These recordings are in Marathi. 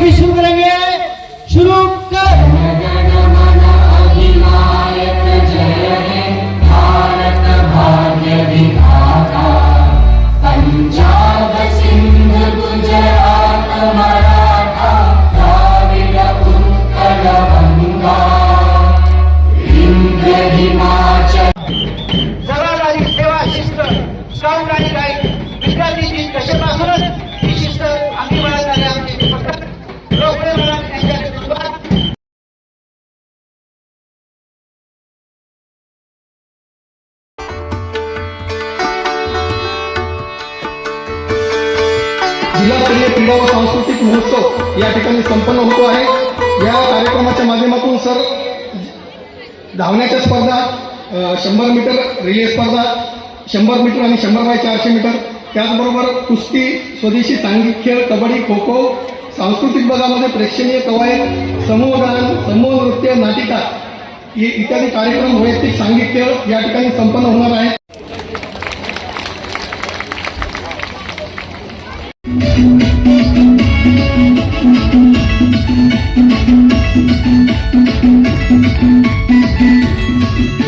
থেকে শুরু করে जिल्हास्तरीय क्रीडा व सांस्कृतिक महोत्सव या ठिकाणी संपन्न होतो आहे. या कार्यक्रमाच्या माध्यमातून सर धावण्याच्या स्पर्धा शंभर मीटर रिले स्पर्धा शंभर मीटर आणि शंभर बाय चारशे मीटर त्याचबरोबर कुस्ती स्वदेशी सांघिक खेळ कबड्डी खो खो सांस्कृतिक भागामध्ये प्रेक्षणीय कवायत समूह समूह नृत्य नाटिका इत्यादी कार्यक्रम वैयक्तिक सांघिक खेळ या ठिकाणी संपन्न होणार आहे दोन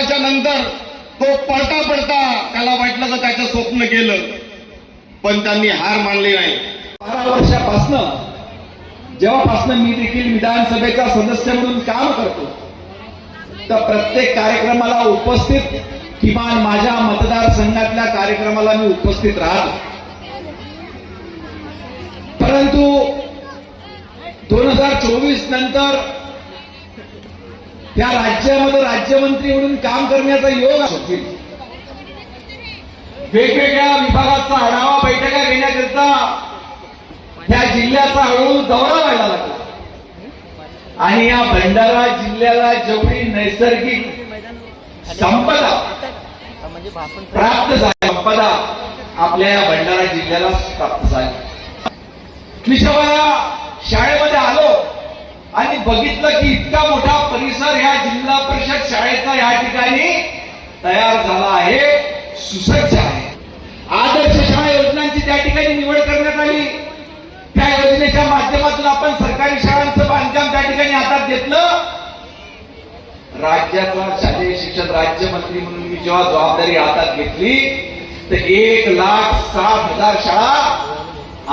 वर्षाच्या नंतर तो पळता पडता त्याला वाटलं तर त्याचं स्वप्न गेलं. पण त्यांनी हार मानली नाही. बारा वर्षापासनं जेव्हापासनं मी देखील विधानसभेचा सदस्य म्हणून काम करतो तर प्रत्येक कार्यक्रमाला उपस्थित किमान माझ्या मतदारसंघातल्या कार्यक्रमाला मी उपस्थित राहतो. परंतु दोन हजार चोवीस नंतर त्या राज्यामध्ये राज्यमंत्री म्हणून काम करण्याचा योग होतील वेगवेगळ्या विभागाचा आढावा बैठका घेण्याकरिता त्या जिल्ह्याचा हळूहळू दौरा व्हायला लागला. आणि या भंडारा जिल्ह्याला जेवढी नैसर्गिक संपदा प्राप्त झाली संपदा आपल्या या भंडारा जिल्ह्याला प्राप्त झाली. मी जेव्हा शाळेमध्ये आलो. आणि बघितलं की इतका मोठा परिसर ह्या जिल्हा परिषद शाळेचा या ठिकाणी तयार झाला आहे सुसज्ज आहे. आदर्श शाळा योजनांची त्या ठिकाणी निवड करण्यात आली. त्या योजनेच्या माध्यमातून आपण सरकारी शाळांचं बांधकाम त्या ठिकाणी हातात घेतलं. राज्याचा शालेय शिक्षण राज्यमंत्री म्हणून मी जेव्हा जबाबदारी हातात घेतली तर एक लाख सात हजार शाळा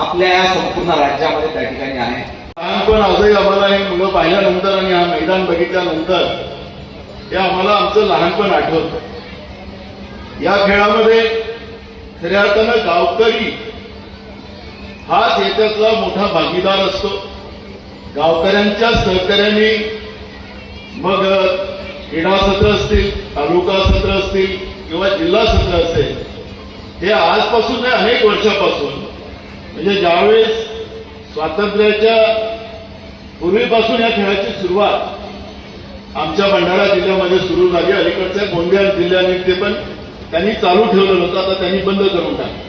आपल्या या संपूर्ण राज्यामध्ये त्या ठिकाणी आहेत. लहानपण आजही आम्हाला हे मुलं पाहिल्यानंतर आणि हा मैदान बघितल्यानंतर हे आम्हाला आमचं लहानपण आठवत. या खेळामध्ये खऱ्या अर्थानं गावकरी हाच याच्यातला मोठा भागीदार असतो. गावकऱ्यांच्या सहकार्याने मग क्रीडा सत्र असतील तालुका सत्र असतील किंवा जिल्हा सत्र असेल हे आजपासून अनेक वर्षापासून. म्हणजे ज्यावेळेस स्वातंत्र्याच्या पूर्वीपासून या खेळाची सुरुवात आमच्या भंडारा जिल्ह्यामध्ये सुरू झाली. अलीकडच्या गोंदिया जिल्ह्याने ते पण त्यांनी चालू ठेवलं होतं. आता त्यांनी बंद करून टाकलं.